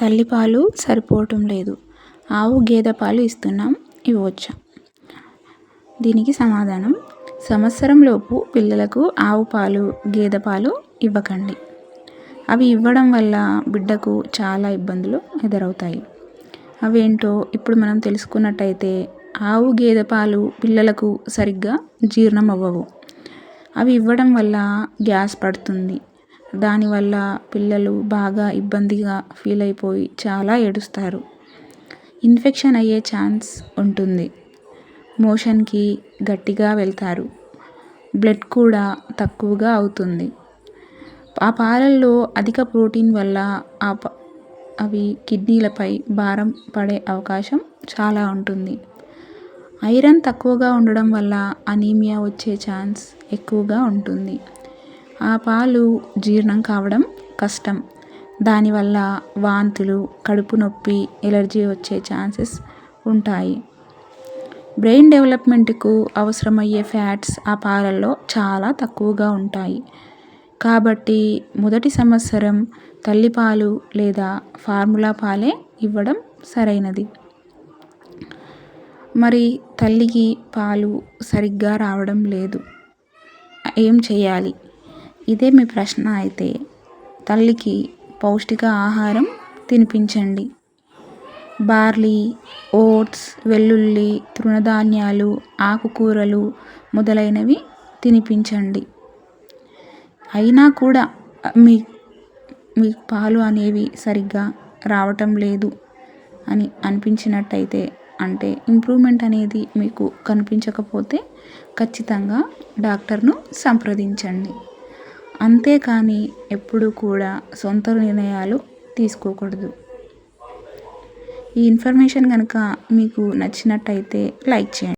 తల్లిపాలు సరిపోవటం లేదు. ఆవు గేదె పాలు ఇస్తున్నాం ఇవ్వచ్చా దీనికి సమాధానం సంవత్సరంలోపు పిల్లలకు ఆవు పాలు గేదె పాలు ఇవ్వకండి. అవి ఇవ్వడం వల్ల బిడ్డకు చాలా ఇబ్బందులు ఎదురవుతాయి. అవేంటో ఇప్పుడు మనం తెలుసుకున్నట్టయితే ఆవు గేదె పాలు పిల్లలకు సరిగ్గా జీర్ణం అవ్వవు. అవి ఇవ్వడం వల్ల గ్యాస్ పడుతుంది దానివల్ల పిల్లలు బాగా ఇబ్బందిగా ఫీల్ అయిపోయి చాలా ఏడుస్తారు. ఇన్ఫెక్షన్ అయ్యే ఛాన్స్ ఉంటుంది. మోషన్కి గట్టిగా వెళ్తారు. బ్లడ్ కూడా తక్కువగా అవుతుంది. ఆ పాలల్లో అధిక ప్రోటీన్ వల్ల ఆ అవి కిడ్నీలపై భారం పడే అవకాశం చాలా ఉంటుంది. ఐరన్ తక్కువగా ఉండడం వల్ల అనీమియా వచ్చే ఛాన్స్ ఎక్కువగా ఉంటుంది. ఆ పాలు జీర్ణం కావడం కష్టం. దానివల్ల వాంతులు కడుపు నొప్పి ఎలర్జీ వచ్చే ఛాన్సెస్ ఉంటాయి. బ్రెయిన్ డెవలప్మెంట్కు అవసరమయ్యే ఫ్యాట్స్ ఆ పాలల్లో చాలా తక్కువగా ఉంటాయి. కాబట్టి మొదటి సంవత్సరం తల్లిపాలు లేదా ఫార్ములా పాలే ఇవ్వడం సరైనది. మరి తల్లికి పాలు సరిగ్గా రావడం లేదు. ఏం చేయాలి? ఇదే మీ ప్రశ్న అయితే తల్లికి పౌష్టిక ఆహారం తినిపించండి. బార్లీ ఓట్స్ వెల్లుల్లి తృణధాన్యాలు ఆకుకూరలు మొదలైనవి తినిపించండి. అయినా కూడా మీ మీ పాలు అనేవి సరిగ్గా రావటం లేదు అని అనిపించినట్టయితే అంటే ఇంప్రూవ్మెంట్ అనేది మీకు కనిపించకపోతే ఖచ్చితంగా డాక్టర్ను సంప్రదించండి. అంతేకాని ఎప్పుడూ కూడా సొంత నిర్ణయాలు తీసుకోకూడదు. ఈ ఇన్ఫర్మేషన్ కనుక మీకు నచ్చినట్టయితే లైక్ చేయండి.